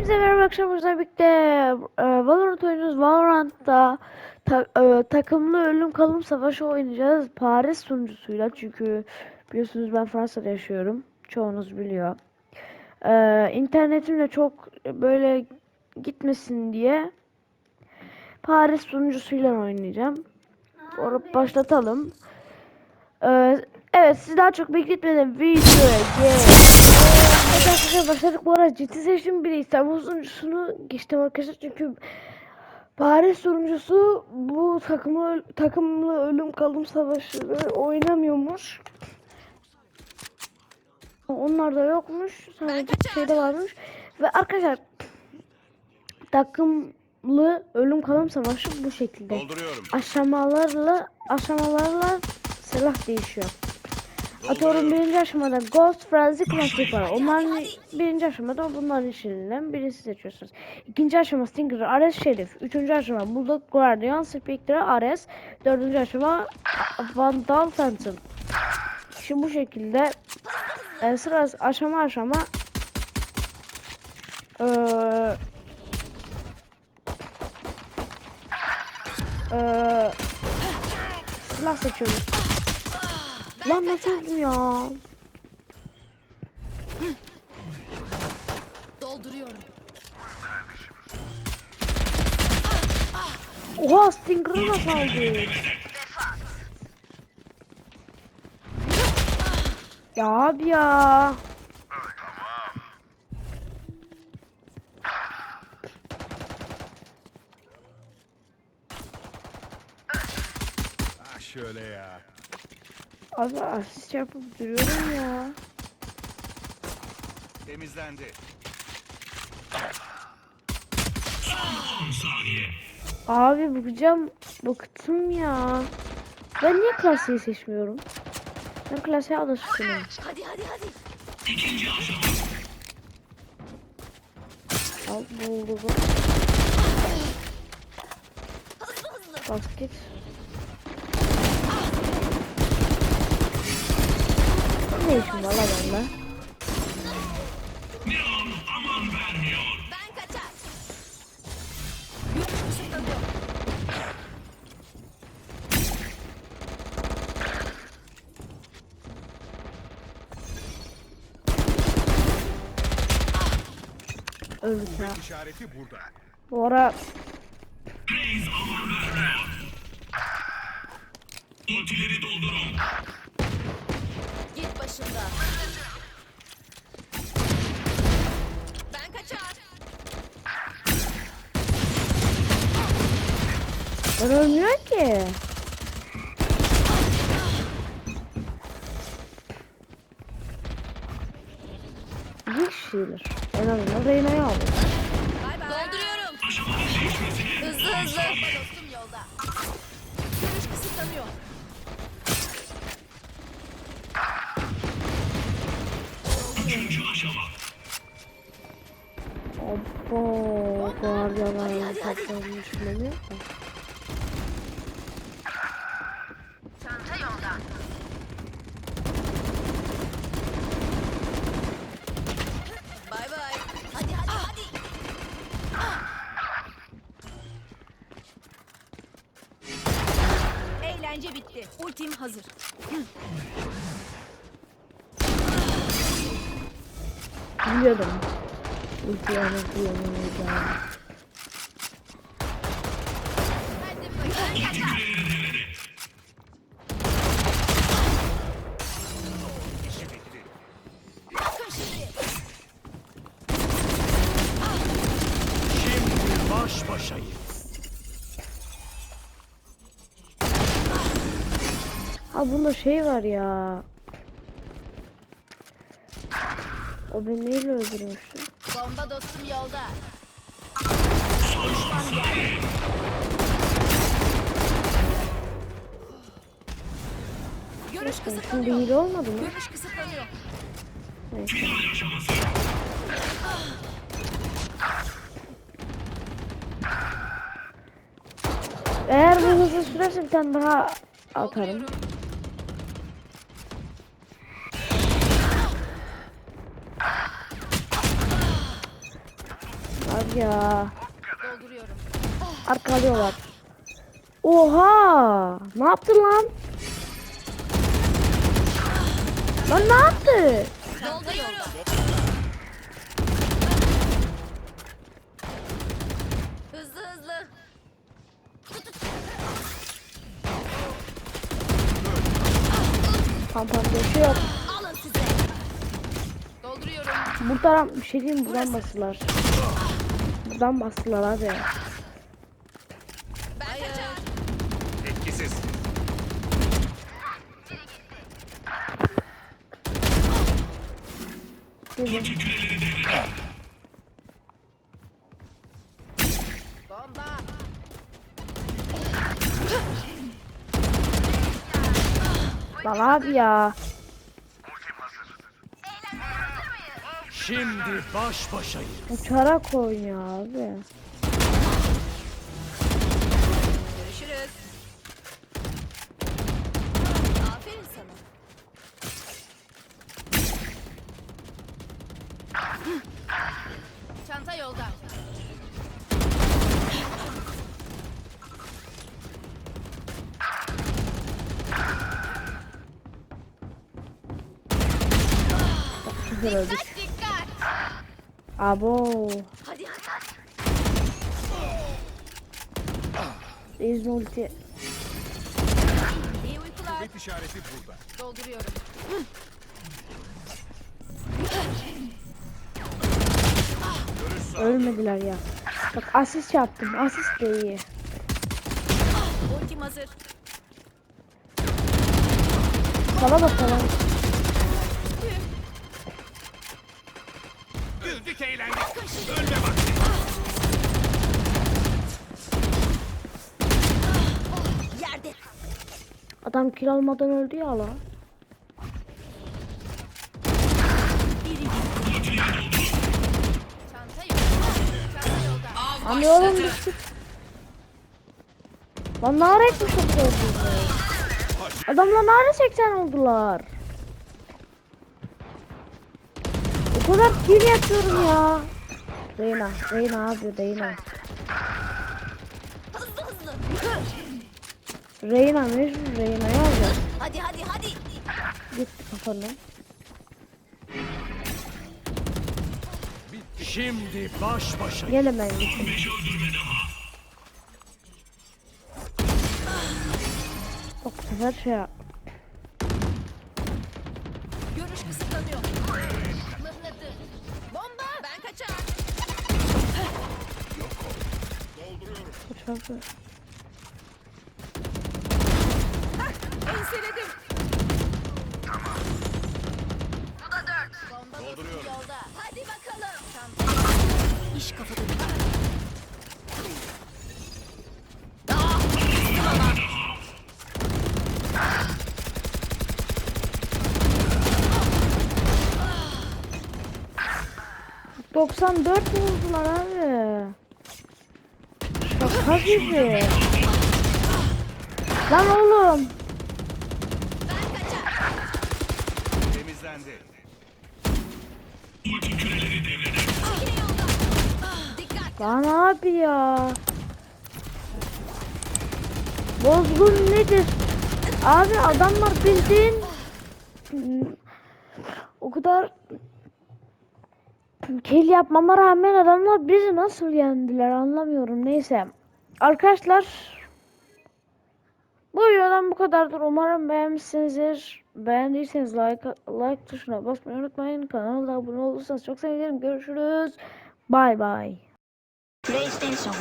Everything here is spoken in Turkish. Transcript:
Hepinize merhaba akşamımızda birlikte e, Valorant oynuyoruz. Valorant'ta ta- e, takımlı ölüm kalım savaşı oynayacağız. Paris sunucusuyla çünkü biliyorsunuz ben Fransa'da yaşıyorum. Çoğunuz biliyor. E, internetim de çok böyle gitmesin diye Paris sunucusuyla oynayacağım. Orada başlatalım. E, evet siz daha çok bekletmeden videoya. Evet arkadaşlar başladık bu arada ciddi seçtim bile İstanbul sunucusunu geçtim arkadaşlar çünkü Paris sunucusu bu takımı takımlı ölüm kalım savaşları oynamıyormuş. Onlar da yokmuş. Sadece şeyde varmış. Ve arkadaşlar takımlı ölüm kalım savaşı bu şekilde. Dolduruyorum. Aşamalarla aşamalarla silah değişiyor. Atıyorum birinci aşamada Ghost, Frenzy, Classic var. Onların birinci aşamada bunların içinden birini seçiyorsunuz. İkinci aşama Stinger, Ares, Şerif. Üçüncü aşama Bulldog, Guardian, Spectre, Ares. Dördüncü aşama Vandal, Phantom. Şimdi bu şekilde e, sıra aşama aşama eee eee silah seçiyoruz. Lan nasıl ya? Dolduruyorum. Oha Stinger'ı nasıl aldı? Ya abi ya. Abi asist yapıp duruyorum ya. Temizlendi. Abi bıkacağım. Bıktım ya. Ben niye klasiği seçmiyorum? Ben klasiğe alışkınım. Hadi hadi hadi. Al buldu bu. Hızlı hızlı. Basket. Ne işim var lan bende? Öldük ya. İşareti burada. Bu ara Git ben ölmüyor ki. Bir kişiler. En azından Reyna'yı aldım. Dolduruyorum. Hızlı hızlı. Dostum yolda. Görüş kısıtlanıyor. Abo, guardiyalar patlamış beni. Ultim hazır. Biliyordum. Ulti yana kullanılacağını. Hadi bakayım. Ben kaçar. İşi bitti. Bakın şimdi. Şimdi baş başayız. Ha bunda şey var ya. O beni neyle öldürmüştü? Bomba dostum yolda. Görüş Şimdi kısıtlanıyor. hile olmadı mı? Görüş kısıtlanıyor. Neyse. Eğer bu hızlı sürerse bir tane daha atarım. Ya. Dolduruyorum. Arkalıyorlar. Oha! Ne yaptı lan? Lan ne yaptı? Dolduruyorum. Hızlı hızlı. Pampam geçiyor. Alın size. Dolduruyorum. Buradan bir şey diyeyim buradan bastılar. Buradan bastılar abi. Etkisiz. Lan abi ya. Şimdi baş başayız. Uçarak oynuyor abi. Görüşürüz. Aferin sana. Çanta yolda. Güzel öldük. Abo. Hadi hadi. Reis ulti. İyi uykular. Kuvvet işareti burada. Dolduruyorum. Ölmediler ya. Bak asist yaptım. Asist de iyi. Ultim hazır. Sana bakalım. Güldük eğlendik. Ölme vakti. Yerde. Adam kill almadan öldü ya la. Oğlum düştük. Lan ne ara etmiş o kadar bizi? Adamla ne ara 80 oldular? O kadar kill yapıyorum ya. Reyna, Reyna abi Reyna. Hızlı hızlı. Reyna mecbur Reyna'yı alacağız. Hadi hadi hadi. Gitti kafanı. Şimdi baş başayız. Gel hemen gittim. Bak bu sefer şey yap. Bu çarpı. Enseledim. Bomba Dolduruyorum. yolda. Hadi bakalım. İş kafada. Bak 94 mi oldular abi? Gibi. Lan oğlum. Temizlendi. Lan abi ya. Bozgun nedir? Abi adamlar bildiğin o kadar kill yapmama rağmen adamlar bizi nasıl yendiler anlamıyorum. Neyse. Arkadaşlar bu videodan bu kadardır. Umarım beğenmişsinizdir. Beğendiyseniz like like tuşuna basmayı unutmayın. Kanala abone olursanız çok sevinirim. Görüşürüz. Bye bye. PlayStation